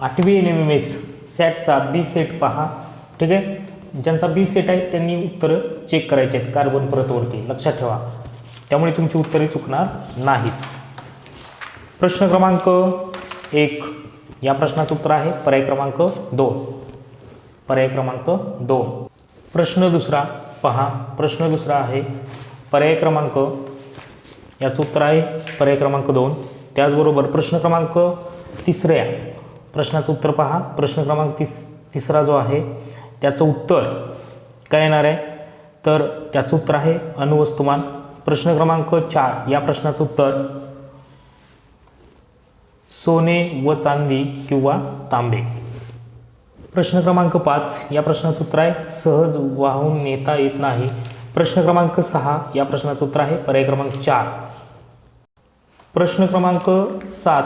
आठवी N M M S सॅटचा B set पहा. ठीक आहे? ज्यांचा बी सेट आहे त्यांनी उत्तरं चेक करायचे आहेत. कार्बन प्रतवरती. लक्षात ठेवा. त्यामुळे तुमची उत्तरे चुकणार नाहीत. प्रश्न क्रमांक एक. या प्रश्नाचं उत्तर आहे. पर्याय क्रमांक दोन. पर्याय क्रमांक दोन. प्रश्न दुसरा पहा. प्रश्न दुसरा आहे. पर्याय क्रमांक याचं उत्तर आहे. पर्याय क्रमांक दोन. त्याचबरोबर प्रश्न क्रमांक तिसऱ्या. प्रश्नाचं उत्तर पहा. प्रश्न क्रमांक तिस तिसरा जो आहे त्याचं उत्तर काय येणार आहे? तर त्याचं उत्तर आहे अणुवस्तुमान प्रश्न क्रमांक चार या प्रश्नाचं उत्तर सोने व चांदी किंवा तांबे. प्रश्न क्रमांक पाच या प्रश्नाचं उत्तर आहे सहज वाहून नेता येत नाही. प्रश्न क्रमांक सहा या प्रश्नाचं उत्तर आहे पर्याय क्रमांक चार. प्रश्न क्रमांक सात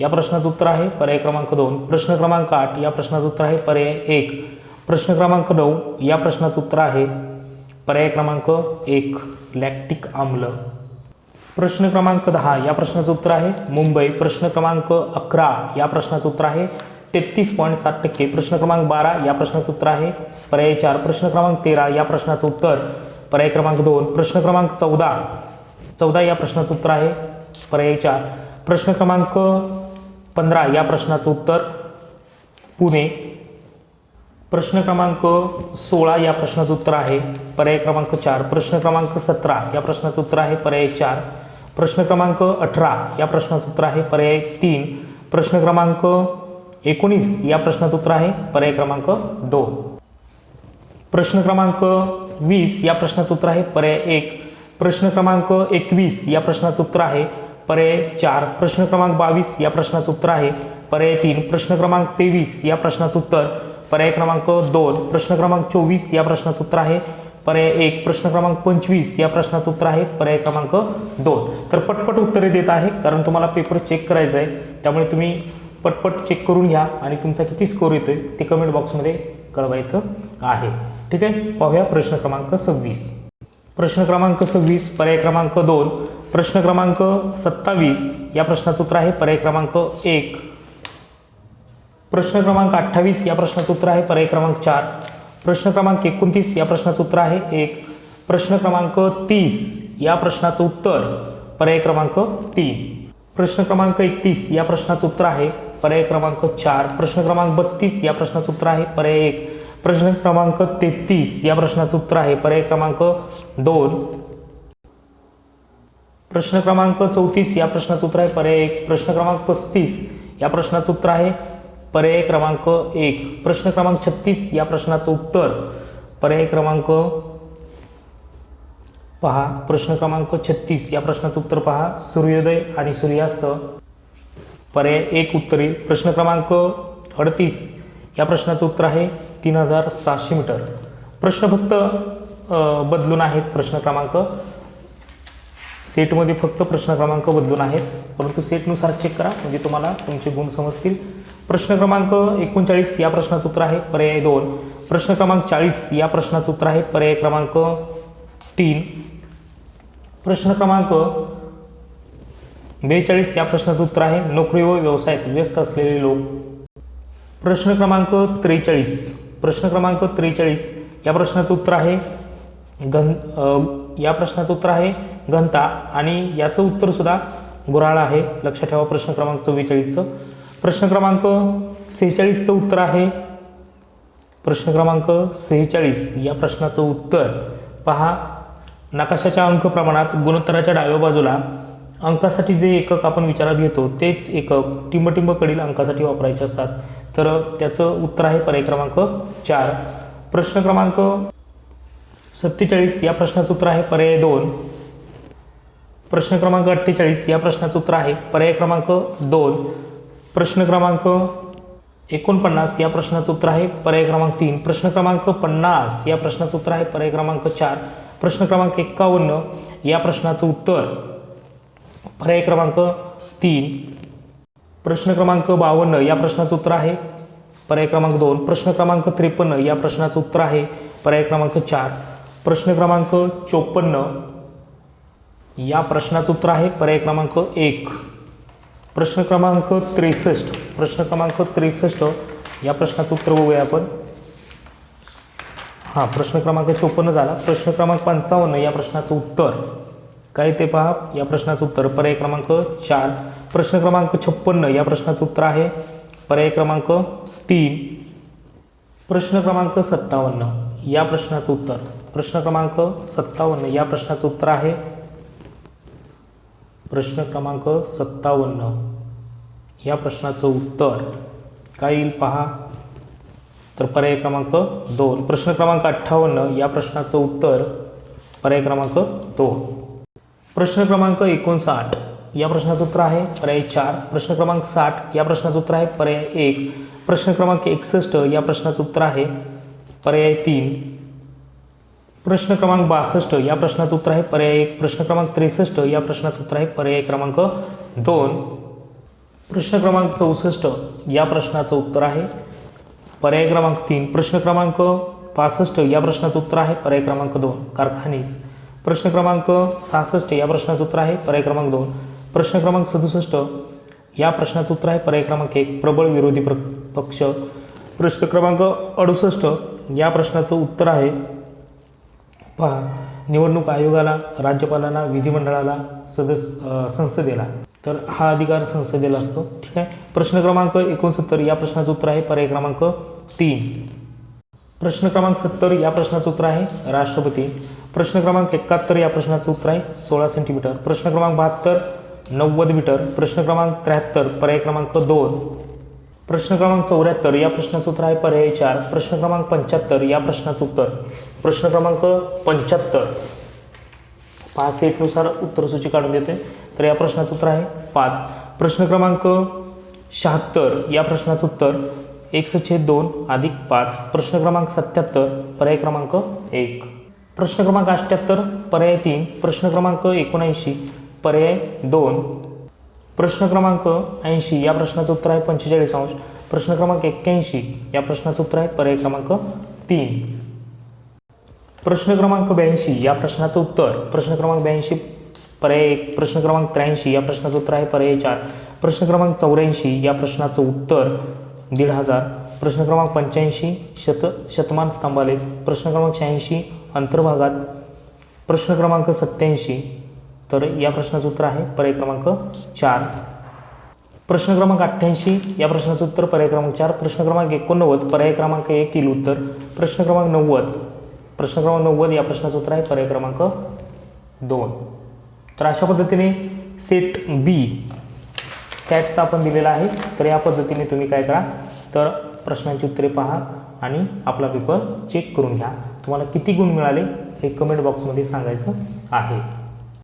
या प्रश्नाचं उत्तर आहे पर्याय क्रमांक दोन. प्रश्न क्रमांक आठ या प्रश्नाचं उत्तर आहे पर्याय एक. प्रश्न क्रमांक नऊ या प्रश्नाचं उत्तर आहे पर्याय क्रमांक एक लॅक्टिक आम्ल. प्रश्न क्रमांक दहा या प्रश्नाचं उत्तर आहे मुंबई. प्रश्न क्रमांक अकरा या प्रश्नाचं उत्तर आहे तेहतीस पॉईंट सात टक्के. प्रश्न क्रमांक बारा या प्रश्नाचं उत्तर आहे पर्याय चार. प्रश्न क्रमांक तेरा या प्रश्नाचं उत्तर पर्याय क्रमांक दोन. प्रश्न क्रमांक चौदा चौदा या प्रश्नाचं उत्तर आहे पर्याय चार. प्रश्न क्रमांक पंधरा या प्रश्नाचं उत्तर पुणे. प्रश्न क्रमांक सोळा या प्रश्नाचं उत्तर आहे पर्याय क्रमांक चार. प्रश्न क्रमांक सतरा या प्रश्नाचं उत्तर आहे पर्याय चार. प्रश्न क्रमांक अठरा या प्रश्नाचं उत्तर आहे पर्याय तीन. प्रश्न क्रमांक एकोणीस या प्रश्नाचं उत्तर आहे पर्याय क्रमांक दोन. प्रश्न क्रमांक वीस या प्रश्नाचं उत्तर आहे पर्याय एक. प्रश्न क्रमांक एकवीस या प्रश्नाचं उत्तर आहे पर्याय चार प्रश्न क्रमांक बावीस या प्रश्नाचं उत्तर आहे. पर्याय तीन प्रश्न क्रमांक तेवीस या प्रश्नाचं उत्तर. पर्याय क्रमांक दोन प्रश्न क्रमांक चोवीस या प्रश्नाचं उत्तर आहे. पर्याय एक प्रश्न क्रमांक पंचवीस या प्रश्नाचं उत्तर आहे. पर्याय क्रमांक दोन. तर पटपट उत्तरे देत आहे कारण तुम्हाला पेपर चेक करायचा आहे. त्यामुळे तुम्ही पटपट चेक करून घ्या आणि तुमचा किती स्कोर आहे ते कमेंट बॉक्समध्ये कळवायचं आहे. ठीक आहे? पाहूया प्रश्न क्रमांक सव्वीस. प्रश्न क्रमांक सव्वीस पर्याय क्रमांक दोन प्रश्न क्रमांक सत्तावीस. या प्रश्नाचं उत्तर आहे पर्याय क्रमांक एक. प्रश्न क्रमांक अठ्ठावीस या प्रश्नाचं उत्तर आहे पर्याय क्रमांक चार. प्रश्न क्रमांक एकोणतीस या प्रश्नाचं उत्तर आहे एक. प्रश्न क्रमांक तीस या प्रश्नाचं उत्तर पर्याय क्रमांक तीन. प्रश्न क्रमांक एकतीस या प्रश्नाचं उत्तर आहे पर्याय क्रमांक चार. प्रश्न क्रमांक बत्तीस या प्रश्नाचं उत्तर आहे पर्याय एक. प्रश्न क्रमांक तेहतीस या प्रश्नाचं उत्तर आहे पर्याय क्रमांक दोन. प्रश्न क्रमांक चौतीस या प्रश्नाचं उत्तर आहे. पर्याय एक. प्रश्न क्रमांक पस्तीस या प्रश्नाचं उत्तर आहे. पर्याय क्रमांक एक. प्रश्न क्रमांक छत्तीस या प्रश्नाचं उत्तर. पर्याय क्रमांक पहा. प्रश्न क्रमांक छत्तीस या प्रश्नाचं उत्तर पहा. सूर्योदय आणि सूर्यास्त. पर्याय एक उत्तर. येईल प्रश्न क्रमांक अडतीस या प्रश्नाचं उत्तर आहे. तीन हजार सहाशे मीटर. प्रश्न फक्त बदलून आहेत प्रश्न क्रमांक सेटमध्ये फक्त प्रश्न क्रमांक बदलून आहेत. परंतु सेटनुसार चेक करा म्हणजे तुम्हाला तुमचे गुण समजतील. प्रश्न क्रमांक एकोणचाळीस या प्रश्नाचं उत्तर आहे. पर्याय दोन. प्रश्न क्रमांक चाळीस या प्रश्नाचं उत्तर आहे. पर्याय क्रमांक तीन. प्रश्न क्रमांक बेचाळीस या प्रश्नाचं उत्तर आहे. नोकरी व व्यवसायात व्यस्त असलेले लोक. प्रश्न क्रमांक त्रेचाळीस. प्रश्न क्रमांक त्रेचाळीस या प्रश्नाचं उत्तर आहे. गं या प्रश्नाचं उत्तर आहे. घनता आणि याचं उत्तरसुद्धा गुराळ आहे. लक्षात ठेवा प्रश्न क्रमांक चव्वेचाळीसचं. प्रश्न क्रमांक सेहेचाळीसचं उत्तर आहे. प्रश्न क्रमांक सेहेचाळीस या प्रश्नाचं उत्तर पहा. नकाशाच्या अंक प्रमाणात गुणोत्तराच्या डाव्या बाजूला अंकासाठी जे एकक आपण विचारात घेतो तेच एकक टिंबटिंबकडील अंकासाठी वापरायचे असतात. तर त्याचं उत्तर आहे पर्याय क्रमांक चार. प्रश्न क्रमांक सत्तेचाळीस या प्रश्नाचं उत्तर आहे पर्याय दोन. प्रश्न क्रमांक अठ्ठेचाळीस या प्रश्नाचं उत्तर आहे. पर्याय क्रमांक दोन. प्रश्न क्रमांक एकोणपन्नास या प्रश्नाचं उत्तर आहे. पर्याय क्रमांक तीन. प्रश्न क्रमांक पन्नास या प्रश्नाचं उत्तर आहे. पर्याय क्रमांक चार. प्रश्न क्रमांक एक्कावन्न या प्रश्नाचं उत्तर. पर्याय क्रमांक तीन. प्रश्न क्रमांक बावन्न या प्रश्नाचं उत्तर आहे. पर्याय क्रमांक दोन. प्रश्न क्रमांक त्रेपन्न या प्रश्नाचं उत्तर आहे. पर्याय क्रमांक चार. प्रश्न क्रमांक चोपन्न या प्रश्नाचं उत्तर आहे पर्याय क्रमांक एक. प्रश्न क्रमांक त्रेसष्ट. प्रश्न क्रमांक त्रेसष्ट. या प्रश्नाचं उत्तर बघूया आपण. हां प्रश्न क्रमांक चोपन्न झाला. प्रश्न क्रमांक पंचावन्न या प्रश्नाचं उत्तर. काय ते पहा? या प्रश्नाचं उत्तर. पर्याय क्रमांक चार. प्रश्न क्रमांक छप्पन्न या प्रश्नाचं उत्तर आहे. पर्याय क्रमांक तीन. प्रश्न क्रमांक सत्तावन्न या प्रश्नाचं उत्तर. प्रश्न क्रमांक सत्तावन्न या प्रश्नाचं उत्तर आहे. प्रश्न क्रमांक सत्तावन्न. या प्रश्नाचं उत्तर काय येईल पहा? तर पर्याय क्रमांक दोन. प्रश्न क्रमांक अठ्ठावन्न या प्रश्नाचं उत्तर पर्याय क्रमांक दोन. प्रश्न क्रमांक एकोणसाठ या प्रश्नाचं उत्तर आहे पर्याय चार. प्रश्न क्रमांक साठ या प्रश्नाचं उत्तर आहे पर्याय एक. प्रश्न क्रमांक एकसष्ट या प्रश्नाचं उत्तर आहे पर्याय तीन. प्रश्न क्रमांक बासष्ट या प्रश्नाचं उत्तर आहे पर्याय एक. प्रश्न क्रमांक त्रेसष्ट या प्रश्नाचं उत्तर आहे पर्याय क्रमांक दोन. प्रश्न क्रमांक चौसष्ट या प्रश्नाचं उत्तर आहे पर्याय क्रमांक तीन. प्रश्न क्रमांक पासष्ट या प्रश्नाचं उत्तर आहे पर्याय क्रमांक दोन. कारखानीस. प्रश्न क्रमांक सहासष्ट या प्रश्नाचं उत्तर आहे पर्याय क्रमांक दोन. प्रश्न क्रमांक सदुसष्ट या प्रश्नाचं उत्तर आहे पर्याय क्रमांक एक. प्रबळ विरोधी प्र पक्ष. प्रश्न क्रमांक अडुसष्ट या प्रश्नाचं उत्तर आहे पहा निवडणूक आयोगाला राज्यपालांना विधिमंडळाला सदस्य संसदेला. तर हा अधिकार संसदेला असतो ठीक आहे? प्रश्न क्रमांक एकोणसत्तर या प्रश्नाचं उत्तर आहे. पर्याय क्रमांक तीन. प्रश्न क्रमांक सत्तर या प्रश्नाचं उत्तर आहे. राष्ट्रपती. प्रश्न क्रमांक एकाहत्तर या प्रश्नाचं उत्तर आहे. सोळा सेंटीमीटर. प्रश्न क्रमांक बहात्तर नव्वद मीटर. प्रश्न क्रमांक त्र्याहत्तर पर्याय क्रमांक दोन. प्रश्न क्रमांक चौऱ्याहत्तर या प्रश्नाचं उत्तर आहे पर्याय चार. प्रश्न क्रमांक पंच्याहत्तर या प्रश्नाचं उत्तर. प्रश्न क्रमांक पंच्याहत्तर. पाच एकनुसार उत्तरसूची काढून देते. तर या प्रश्नाचं उत्तर आहे पाच. प्रश्न क्रमांक शहात्तर या प्रश्नाचं उत्तर एकशे दोन अधिक पाच. प्रश्न क्रमांक सत्याहत्तर पर्याय क्रमांक एक. प्रश्न क्रमांक अठ्ठ्याहत्तर पर्याय तीन. प्रश्न क्रमांक एकोणऐंशी पर्याय दोन. प्रश्न क्रमांक ऐंशी या प्रश्नाचं उत्तर आहे पंचेचाळीस अंश. प्रश्न क्रमांक एक्क्याऐंशी या प्रश्नाचं उत्तर आहे पर्याय क्रमांक तीन. प्रश्न क्रमांक ब्याऐंशी या प्रश्नाचं उत्तर. प्रश्न क्रमांक ब्याऐंशी पर्याय एक. प्रश्न क्रमांक त्र्याऐंशी या प्रश्नाचं उत्तर आहे पर्याय चार. प्रश्न क्रमांक चौऱ्याऐंशी या प्रश्नाचं उत्तर दीड हजार. प्रश्न क्रमांक पंच्याऐंशी शत शतमान स्तंभालेख. प्रश्न क्रमांक शहाऐंशी अंतर्भागात. प्रश्न क्रमांक सत्याऐंशी तर या प्रश्नाचं उत्तर आहे पर्याय क्रमांक चार. प्रश्न क्रमांक अठ्ठ्याऐंशी या प्रश्नाचं उत्तर पर्याय क्रमांक चार. प्रश्न क्रमांक एकोणनव्वद पर्याय क्रमांक एक येईल उत्तर. प्रश्न क्रमांक नव्वद प्रश्न क्रमांक नव्वद या प्रश्नाचं उत्तर आहे पर्याय क्रमांक दोन. तर अशा पद्धतीने सेट बी सॅटचा आपण दिलेला आहे. तर या पद्धतीने तुम्ही काय करा तर प्रश्नांची उत्तरे पहा आणि आपला पेपर चेक करून घ्या. तुम्हाला किती गुण मिळाले हे कमेंट बॉक्समध्ये सांगायचं आहे.